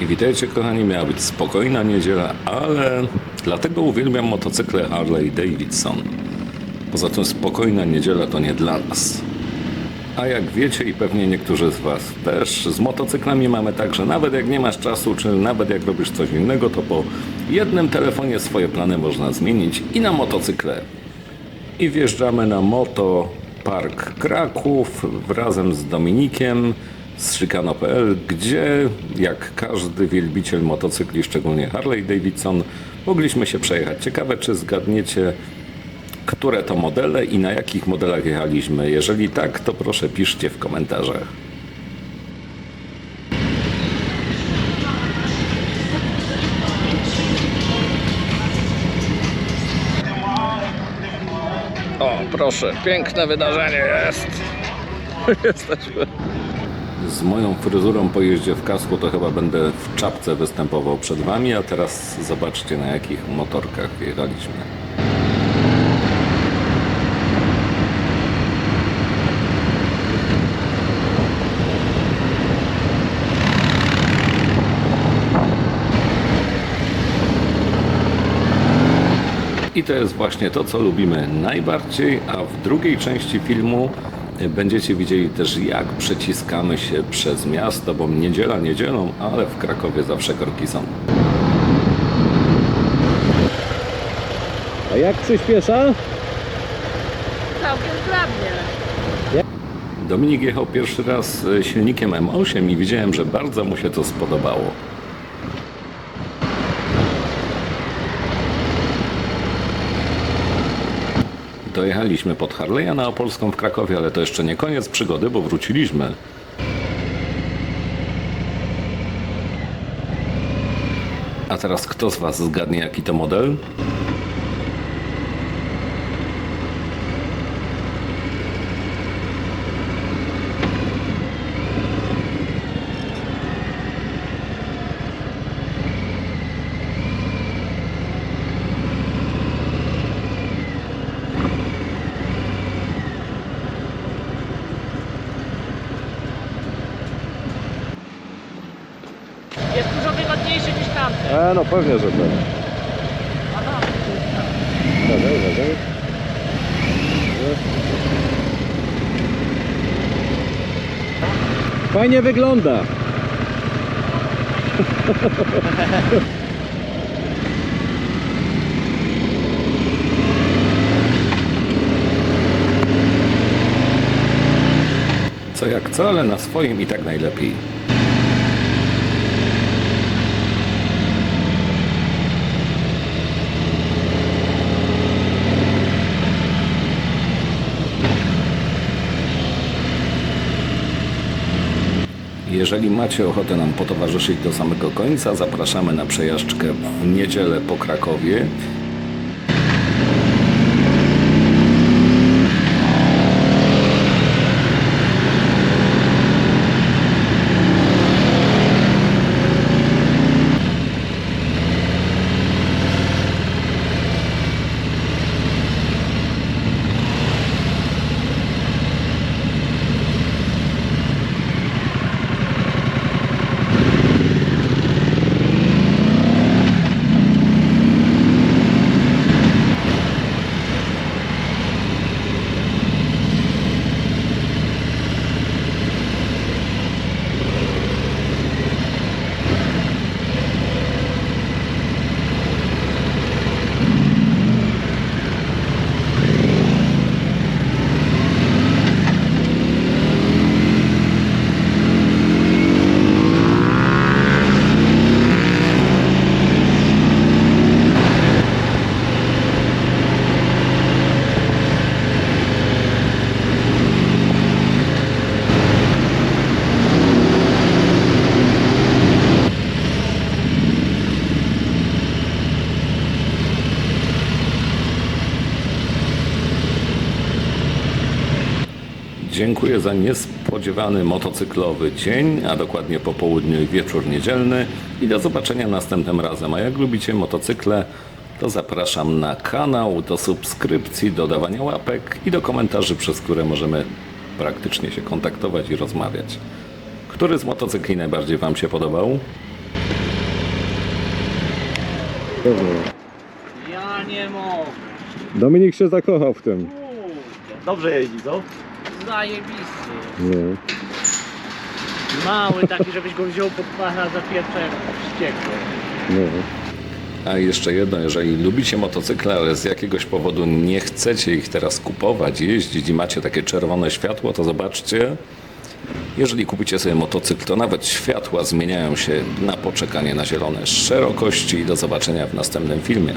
I witajcie kochani, miała być spokojna niedziela, ale dlatego uwielbiam motocykle Harley Davidson. Poza tym spokojna niedziela to nie dla nas. A jak wiecie i pewnie niektórzy z Was też, z motocyklami mamy tak, że nawet jak nie masz czasu, czy nawet jak robisz coś innego, to po jednym telefonie swoje plany można zmienić i na motocykle. I wjeżdżamy na Moto Park Kraków razem z Dominikiem z Szykano.pl, gdzie jak każdy wielbiciel motocykli, szczególnie Harley Davidson, mogliśmy się przejechać. Ciekawe, czy zgadniecie, które to modele i na jakich modelach jechaliśmy. Jeżeli tak, to proszę piszcie w komentarzach. O, proszę, piękne wydarzenie jest. Jesteśmy. Z moją fryzurą po jeździe w kasku to chyba będę w czapce występował przed Wami, a teraz zobaczcie na jakich motorkach jechaliśmy. I to jest właśnie to, co lubimy najbardziej, a w drugiej części filmu będziecie widzieli też, jak przeciskamy się przez miasto, bo niedziela niedzielą, ale w Krakowie zawsze korki są. A jak przyspiesza? Całkiem sprawnie. Dominik jechał pierwszy raz silnikiem M8 i widziałem, że bardzo mu się to spodobało. Dojechaliśmy pod Harley'a na Opolską w Krakowie, ale to jeszcze nie koniec przygody, bo wróciliśmy. A teraz kto z Was zgadnie jaki to model? Jest wygodniejszy niż tamten. E, no pewnie, że tak. Uważaj, uważaj. Fajnie wygląda. Co jak co, ale na swoim i tak najlepiej. Jeżeli macie ochotę nam potowarzyszyć do samego końca, zapraszamy na przejażdżkę w niedzielę po Krakowie. Dziękuję za niespodziewany motocyklowy dzień, a dokładnie popołudniu i wieczór niedzielny i do zobaczenia następnym razem. A jak lubicie motocykle, to zapraszam na kanał, do subskrypcji, do dawania łapek i do komentarzy, przez które możemy praktycznie się kontaktować i rozmawiać. Który z motocykli najbardziej Wam się podobał? Ja nie mogę. Dominik się zakochał w tym. Dobrze jeździ, co? Zajebisty. No. Mały taki, żebyś go wziął pod pachę za pierwsze jak wściekły. No. A jeszcze jedno, jeżeli lubicie motocykle, ale z jakiegoś powodu nie chcecie ich teraz kupować, jeździć i macie takie czerwone światło, to zobaczcie. Jeżeli kupicie sobie motocykl, to nawet światła zmieniają się na poczekanie na zielone szerokości. Do zobaczenia w następnym filmie.